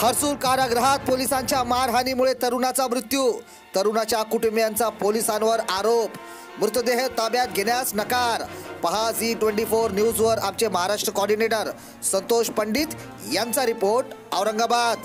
हर्सूल कारागृहात पोलिसांच्या मारहाणीमुळे तरुणाचा मृत्यू तरुणाच्या कुटुंबियांचा पोलिसांवर आरोप मृतदेह ताब्यात घेण्यास नकार पहा झी ट्वेंटी फोर न्यूजवर आमचे महाराष्ट्र कोऑर्डिनेटर संतोष पंडित यांचा रिपोर्ट औरंगाबाद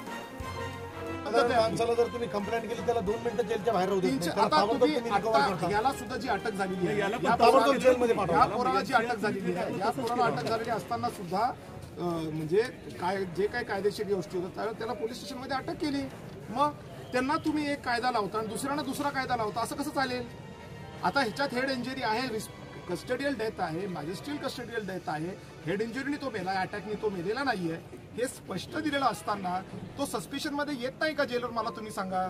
साधारण माणसाला जर तुम्ही कंप्लेंट केली त्याला दोन मिनिटं जेलच्या बाहेर राहू देत तीनशे नाही. त्याला आता ताबडतोब तुम्ही तुम्ही recover आता करता. याला सुद्धा जी अटक झालेली आहे या ताबडतोब पोराला- जेलमध्ये पाठवा. या पोराला जी अटक झालेली आहे या पोराला अटक झालेली असताना सुद्धा अं, म्हणजे काय जे काही कायदेशीर गोष्टी होतात त्याला पोलीस स्टेशनमध्ये अटक केली. मग त्यांना तुम्ही एक कायदा लावता आणि दुसऱ्यांना दुसरा कायदा लावता असं कसं चालेल? आता ह्याच्यात हेड इंजरी आहे कस्टडियल डेथ आहे मॅजिस्ट्रियल कस्टडियल डेथ आहे हेड इंजुरीने तो मेला अटॅकने तो मेलेला नाहीये. हे स्पष्ट दिलेलं असताना तो सस्पेशनमध्ये येत नाही का जेलवर मला तुम्ही सांगा?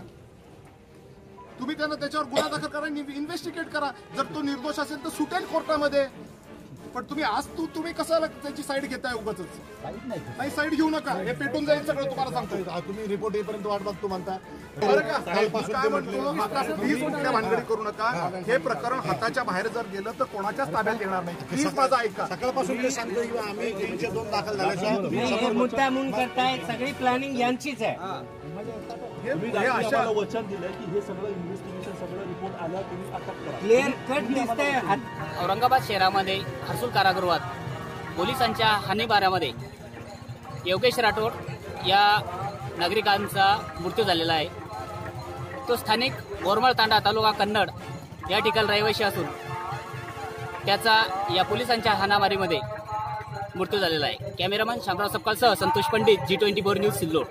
तुम्ही त्यांना त्याच्यावर गुन्हा दाखल करा इन्व्हेस्टिगेट करा. जर तो निर्दोष असेल तर सुटेल कोर्टामध्ये. पण तुम्ही आज तू तुम्ही कसं त्याची साईड घेताय उगाच नाही साईड घेऊ नका. हे पेटून जाईल सगळं तुम्हाला सांगतो. तुम्ही रिपोर्ट येईपर्यंत वाट बघतो म्हणता. बरं का? कालपासून काय ते म्हणतो, कुठल्या भानगडी करू नका. हे. प्रकरण हाताच्या बाहेर जर गेलं तर कोणाच्याच ताब्यात येणार नाही. प्लीज माझा ऐका. सकाळपासून ते सांगतोय की आम्ही तीनशे दोन दाखल झाल्याच्या हे मुद्दा म्हणून करताय सगळी प्लॅनिंग यांचीच आहे. वचन दिलंय की हे सगळं इन्व्हेस्टिगेशन सगळं रिपोर्ट आल्यावर तुम्ही अटक करा. क्लिअर कट दिसतंय. हात- औरंगाबाद शहरामध्ये हर्सूल कारागृहात पोलिसांच्या हानीबाऱ्यामध्ये योगेश राठोड या नागरिकांचा मृत्यू झालेला आहे. तो स्थानिक बोरमळ तांडा तालुका कन्नड या ठिकाणी रहिवाशी असून त्याचा या पोलिसांच्या हाणामारीमध्ये मृत्यू झालेला आहे. Cameraman Shamrao सपकालसह Santosh Pandit G twenty four news Sillod.